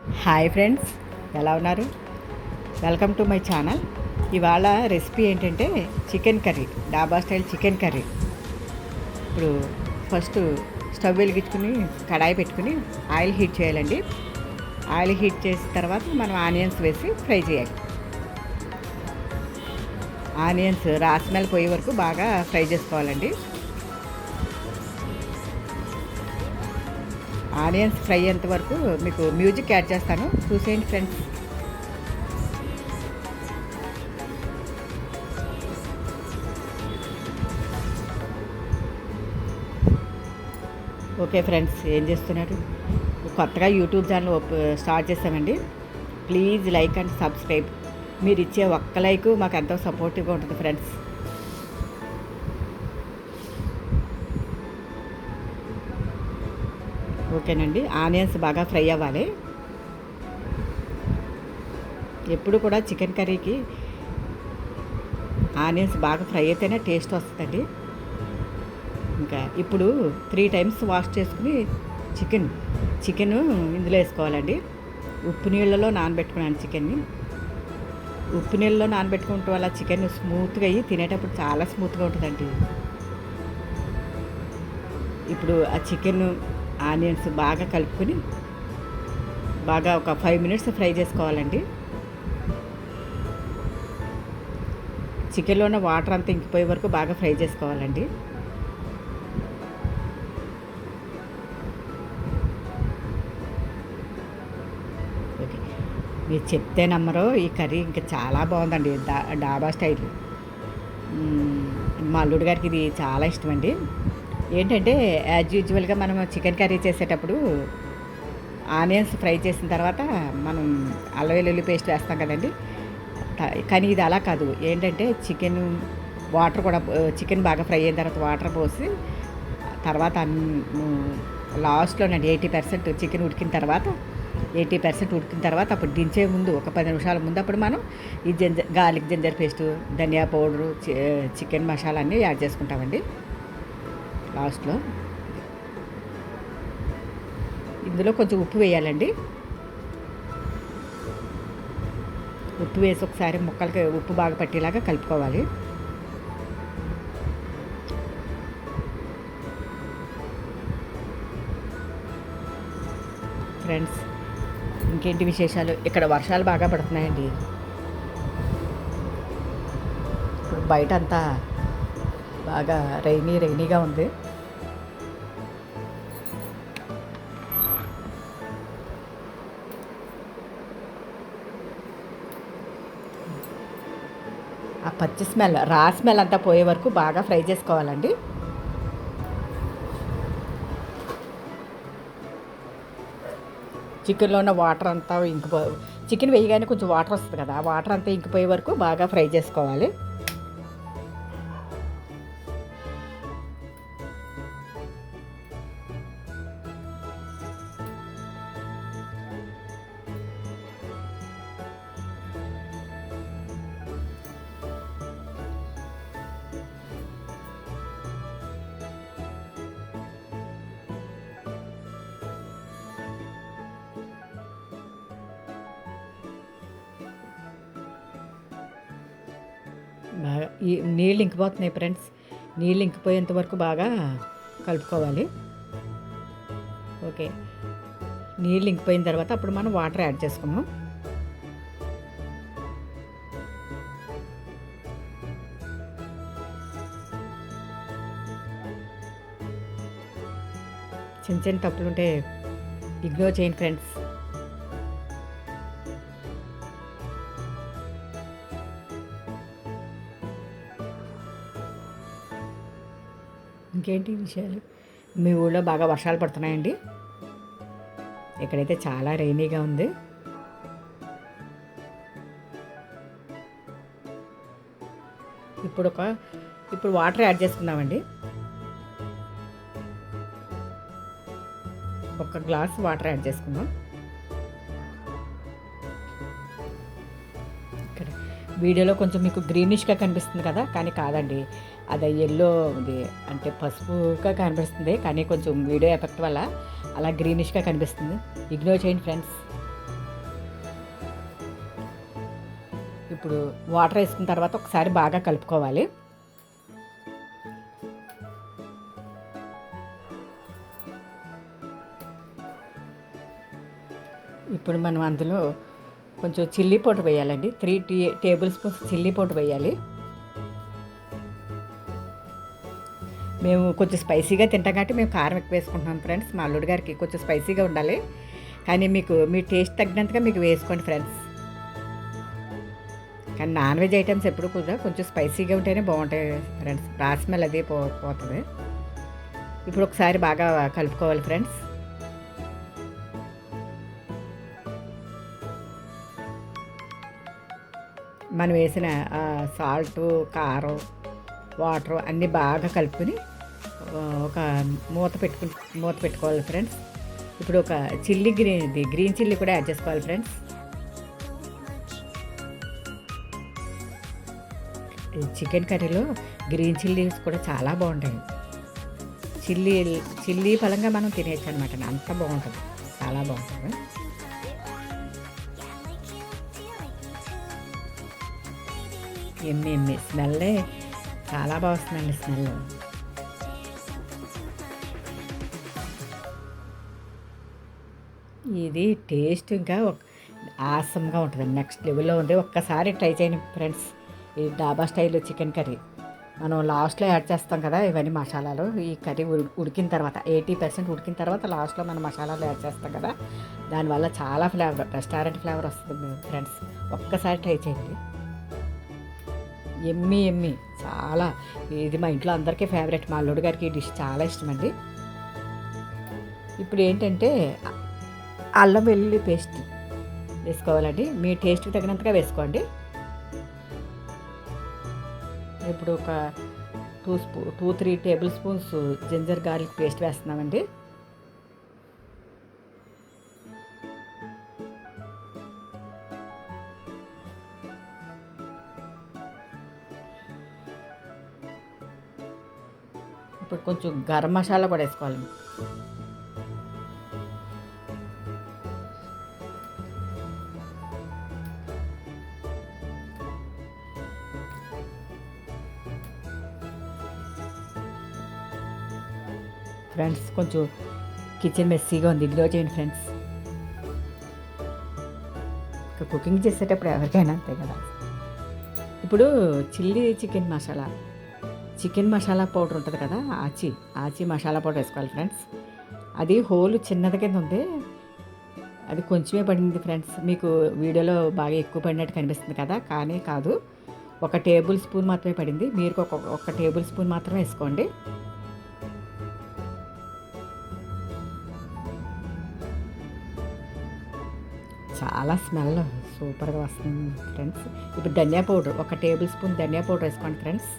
Hi friends ఎలా ఉన్నారు? Welcome to my channel. ఇవాళ రెసిపీ ఏంటంటే chicken curry dhaba style chicken curry. ఇప్పుడు ఫస్ట్ స్టవ్ వెలిగించుకుని కడాయి పెట్టుకుని ఆయిల్ హీట్ చేయాలండి. ఆయిల్ హీట్ చేసిన తర్వాత మనం ఆనియన్స్ వేసి ఫ్రై చేయాలి. ఆనియన్స్ రాస్మెల్ పోయే వరకు బాగా ఫ్రై చేసుకోవాలండి. ఆనియన్స్ ఫ్రై అయ్యేంత వరకు మీకు మ్యూజిక్ యాడ్ చేస్తాను. చూసేయండి ఫ్రెండ్స్. ఓకే ఫ్రెండ్స్ ఏం చేస్తున్నారు? కొత్తగా యూట్యూబ్ ఛానల్ స్టార్ట్ చేస్తామండి ప్లీజ్ లైక్ అండ్ సబ్స్క్రైబ్. మీరు ఇచ్చే ఒక్క లైక్ మాకు ఎంతో సపోర్టివ్గా ఉంటుంది ఫ్రెండ్స్. ఓకేనండి. ఆనియన్స్ బాగా ఫ్రై అవ్వాలి. ఎప్పుడు కూడా చికెన్ కర్రీకి ఆనియన్స్ బాగా ఫ్రై అయితేనే టేస్ట్ వస్తుందండి. ఇంకా ఇప్పుడు త్రీ టైమ్స్ వాష్ చేసుకుని చికెన్ చికెన్ ఇందులో వేసుకోవాలండి. ఉప్పు నీళ్ళలో నానబెట్టుకున్నాను చికెన్ని. ఉప్పు నీళ్ళలో నానబెట్టుకుంటే వల్ల చికెన్ స్మూత్గా అయ్యి తినేటప్పుడు చాలా స్మూత్గా ఉంటుందండి. ఇప్పుడు ఆ చికెన్ ఆనియన్స్ బాగా కలుపుకొని బాగా ఒక ఫైవ్ మినిట్స్ ఫ్రై చేసుకోవాలండి. చికెన్లో ఉన్న వాటర్ అంతా ఇంకిపోయే వరకు బాగా ఫ్రై చేసుకోవాలండి. ఓకే. మీరు చెప్తే నమ్మరు ఈ కర్రీ ఇంకా చాలా బాగుందండి డా డాబా స్టైల్. మా అల్లుడు గారికి ఇది చాలా ఇష్టం అండి ఏంటంటే యాజ్ యూజువల్గా మనం చికెన్ కర్రీ చేసేటప్పుడు ఆనియన్స్ ఫ్రై చేసిన తర్వాత మనం అల్లం వెల్లుల్లి పేస్ట్ వేస్తాం కదండి. కానీ ఇది అలా కాదు. ఏంటంటే చికెన్ వాటర్ కూడా చికెన్ బాగా ఫ్రై అయిన తర్వాత వాటర్ పోసి తర్వాత లాస్ట్లోనండి ఎయిటీ పర్సెంట్ చికెన్ ఉడికిన తర్వాత ఎయిటీ పర్సెంట్ ఉడికిన తర్వాత అప్పుడు దించే ముందు ఒక పది నిమిషాల ముందు అప్పుడు మనం ఈ జింజర్ గార్లిక్ జింజర్ పేస్టు ధనియా పౌడరు చి- చికెన్ మసాలా అన్నీ యాడ్ చేసుకుంటామండి. లాస్ట్లో. ఇందులో కొంచెం ఉప్పు వేయాలండి. ఉప్పు వేసి ఒకసారి ముక్కలకి ఉప్పు బాగా పట్టేలాగా కలుపుకోవాలి. ఫ్రెండ్స్ ఇంకేంటి విశేషాలు? ఇక్కడ వర్షాలు బాగా పడుతున్నాయండి. ఇప్పుడు బయట అంతా బాగా రైనీ రైనీగా ఉంది. ఆ పచ్చి స్మెల్ రా స్మెల్ అంతా పోయే వరకు బాగా ఫ్రై చేసుకోవాలండి. చికెన్లో ఉన్న వాటర్ అంతా ఇంకిపో చికెన్ వేయగానే కొంచెం వాటర్ వస్తుంది కదా ఆ వాటర్ అంతా ఇంకిపోయే వరకు బాగా ఫ్రై చేసుకోవాలి. ఈ నీళ్ళు ఇంకిపోతున్నాయి ఫ్రెండ్స్ నీళ్ళు ఇంకిపోయేంత వరకు బాగా కలుపుకోవాలి. ఓకే. నీళ్ళు ఇంకిపోయిన తర్వాత అప్పుడు మనం వాటర్ యాడ్ చేసుకున్నాం చిన్న చిన్న తప్పులు ఉంటే ఇగ్నోర్ చేయండి ఫ్రెండ్స్ ఇంకేంటి విషయాలు? మీ ఊళ్ళో బాగా వర్షాలు పడుతున్నాయండి. ఇక్కడైతే చాలా రైనీగా ఉంది. ఇప్పుడు ఒక ఇప్పుడు వాటర్ యాడ్ చేసుకుందామండి. ఒక గ్లాస్ వాటర్ యాడ్ చేసుకుందాం. వీడియోలో కొంచెం మీకు గ్రీనిష్గా కనిపిస్తుంది కదా కానీ కాదండి. అది ఎల్లో ఉంది. అంటే పసుపుగా కనిపిస్తుంది కానీ కొంచెం వీడియో ఎఫెక్ట్ వల్ల అలా గ్రీనిష్గా కనిపిస్తుంది. ఇగ్నోర్ చేయండి ఫ్రెండ్స్ ఇప్పుడు వాటర్ వేసుకున్న తర్వాత ఒకసారి బాగా కలుపుకోవాలి. ఇప్పుడు మనం అందులో కొంచెం చిల్లీ పౌడర్ వేయాలండి. Three tea tablespoons chilli powder వేయాలి. మేము కొంచెం స్పైసీగా తింటాం కాబట్టి మేము కారం ఎక్కువ వేసుకుంటున్నాం ఫ్రెండ్స్. మా అల్లుడు గారికి కొంచెం స్పైసీగా ఉండాలి. కానీ మీకు మీ టేస్ట్ తగ్గినంతగా మీకు వేసుకోండి ఫ్రెండ్స్. కానీ నాన్ వెజ్ ఐటమ్స్ ఎప్పుడు కూడా కొంచెం స్పైసీగా ఉంటేనే బాగుంటాయి ఫ్రెండ్స్. రా అది పో పోతుంది. ఇప్పుడు ఒకసారి బాగా కలుపుకోవాలి ఫ్రెండ్స్. మనం వేసిన సాల్ట్ కారం వాటర్ అన్నీ బాగా కలుపుకొని ఒక మూత పెట్టుకుని మూత పెట్టుకోవాలి ఫ్రెండ్స్ ఇప్పుడు ఒక చిల్లీ గ్రీన్ ఇది గ్రీన్ చిల్లీ కూడా యాడ్ చేసుకోవాలి ఫ్రెండ్స్ చికెన్ కర్రీలో గ్రీన్ చిల్లీస్ కూడా చాలా బాగుంటాయి. చిల్లీ చిల్లీ ఫలంగా మనం తినేయచ్చు అనమాట అంత బాగుంటుంది. చాలా బాగుంటుంది. ఎమ్మి ఎమ్మి స్మెల్లే చాలా బాగా వస్తుందండి స్మెల్. ఇది టేస్ట్ ఇంకా ఒక ఆసంగా ఉంటుంది నెక్స్ట్ లెవెల్లో ఉంది. ఒక్కసారి ట్రై చేయండి ఫ్రెండ్స్. ఈ డాబా స్టైల్ చికెన్ కర్రీ. మనం లాస్ట్లో యాడ్ చేస్తాం కదా ఇవన్నీ మసాలాలు. ఈ కర్రీ ఉడికిన తర్వాత ఎయిటీ పర్సెంట్ ఉడికిన తర్వాత లాస్ట్లో మనం మసాలాలు యాడ్ చేస్తాం కదా. దానివల్ల చాలా ఫ్లేవర్ రెస్టారెంట్ ఫ్లేవర్ వస్తుంది ఫ్రెండ్స్. ఒక్కసారి ట్రై చేయండి. ఎమ్మి ఎమ్మి. చాలా. ఇది మా ఇంట్లో అందరికీ ఫేవరెట్ మా అల్లుడు గారికి ఈ డిష్ చాలా ఇష్టం అండి ఇప్పుడు ఏంటంటే అల్లం వెల్లుల్లి పేస్ట్ వేసుకోవాలండి. మీ టేస్ట్కి తగినంతగా వేసుకోండి. ఇప్పుడు ఒక two స్పూ two three tablespoons ginger garlic paste వేస్తున్నామండి. కొంచెం గరం మసాలా కూడా వేసుకోవాలి. ఫ్రెండ్స్ కొంచెం కిచెన్ మెస్సీగా ఉంది. ఇగ్నోర్ చేయండి ఫ్రెండ్స్. కుకింగ్ చేసేటప్పుడు ఎవరికైనా అంతే కదా. ఇప్పుడు chilli chicken masala. Chicken masala powder ఉంటుంది కదా ఆచి ఆచి మసాలా పౌడర్ వేసుకోవాలి ఫ్రెండ్స్ అది హోల్ చిన్నది కింద ఉంది. అది కొంచెమే పడింది ఫ్రెండ్స్ మీకు వీడియోలో బాగా ఎక్కువ పడినట్టు కనిపిస్తుంది కదా కానీ కాదు. ఒక టేబుల్ స్పూన్ మాత్రమే పడింది. మీరు ఒక ఒక టేబుల్ స్పూన్ మాత్రమే వేసుకోండి. చాలా స్మెల్ సూపర్గా వస్తుంది ఫ్రెండ్స్ ఇప్పుడు ధనియా పౌడర్ ఒక టేబుల్ స్పూన్ ధనియా పౌడర్ వేసుకోండి ఫ్రెండ్స్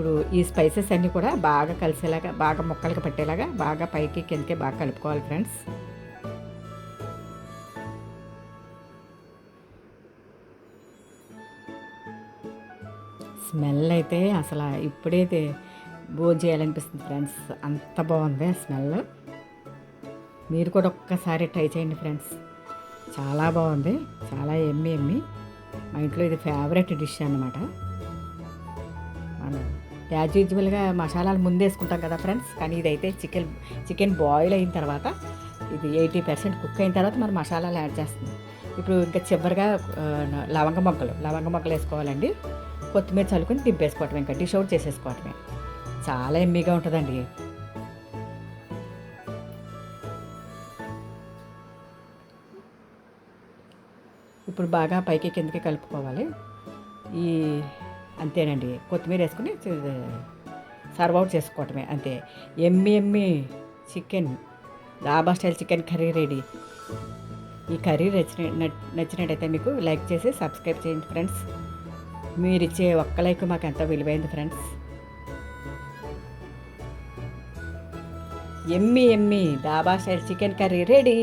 ఇప్పుడు ఈ స్పైసెస్ అన్నీ కూడా బాగా కలిసేలాగా బాగా ముక్కలకి పట్టేలాగా బాగా పైకి కిందకి బాగా కలుపుకోవాలి ఫ్రెండ్స్ స్మెల్ అయితే అసలు ఇప్పుడైతే భోజనం చేయాలనిపిస్తుంది ఫ్రెండ్స్ అంత బాగుంది స్మెల్. మీరు కూడా ఒక్కసారి ట్రై చేయండి ఫ్రెండ్స్ చాలా బాగుంది. చాలా ఎమ్మి ఎమ్మి. మా ఇంట్లో ఇది ఫేవరెట్ డిష్ అనమాట యాజ్ యూజువల్గా మసాలాలు ముందేసుకుంటాం కదా ఫ్రెండ్స్ కానీ ఇదైతే చికెన్ చికెన్ బాయిల్ అయిన తర్వాత ఇది ఎయిటీ పర్సెంట్ కుక్ అయిన తర్వాత మనం మసాలాలు యాడ్ చేస్తుంది ఇప్పుడు ఇంకా చివరిగా లవంగ మొక్కలు లవంగ మొక్కలు వేసుకోవాలండి. కొత్తిమీర చల్లుకొని దింపేసుకోవటం ఇంకా డిష్ అవుట్ చేసేసుకోవటమే. చాలా ఎమ్మీగా ఉంటుందండి. ఇప్పుడు బాగా పైకి కిందకి కలుపుకోవాలి. ఈ అంతేనండి. కొత్తిమీర వేసుకుని సర్వ్ అవుట్ చేసుకోవటమే అంతే. ఎమ్మి ఎమ్మి chicken dhaba style chicken curry ready. ఈ కర్రీ నచ్చిన నచ్చినట్టయితే మీకు లైక్ చేసి సబ్స్క్రైబ్ చేయండి ఫ్రెండ్స్. మీరు ఇచ్చే ఒక్క లైక్ మాకు ఎంతో విలువైంది ఫ్రెండ్స్. ఎమ్మి ఎమ్మి dhaba style chicken curry ready.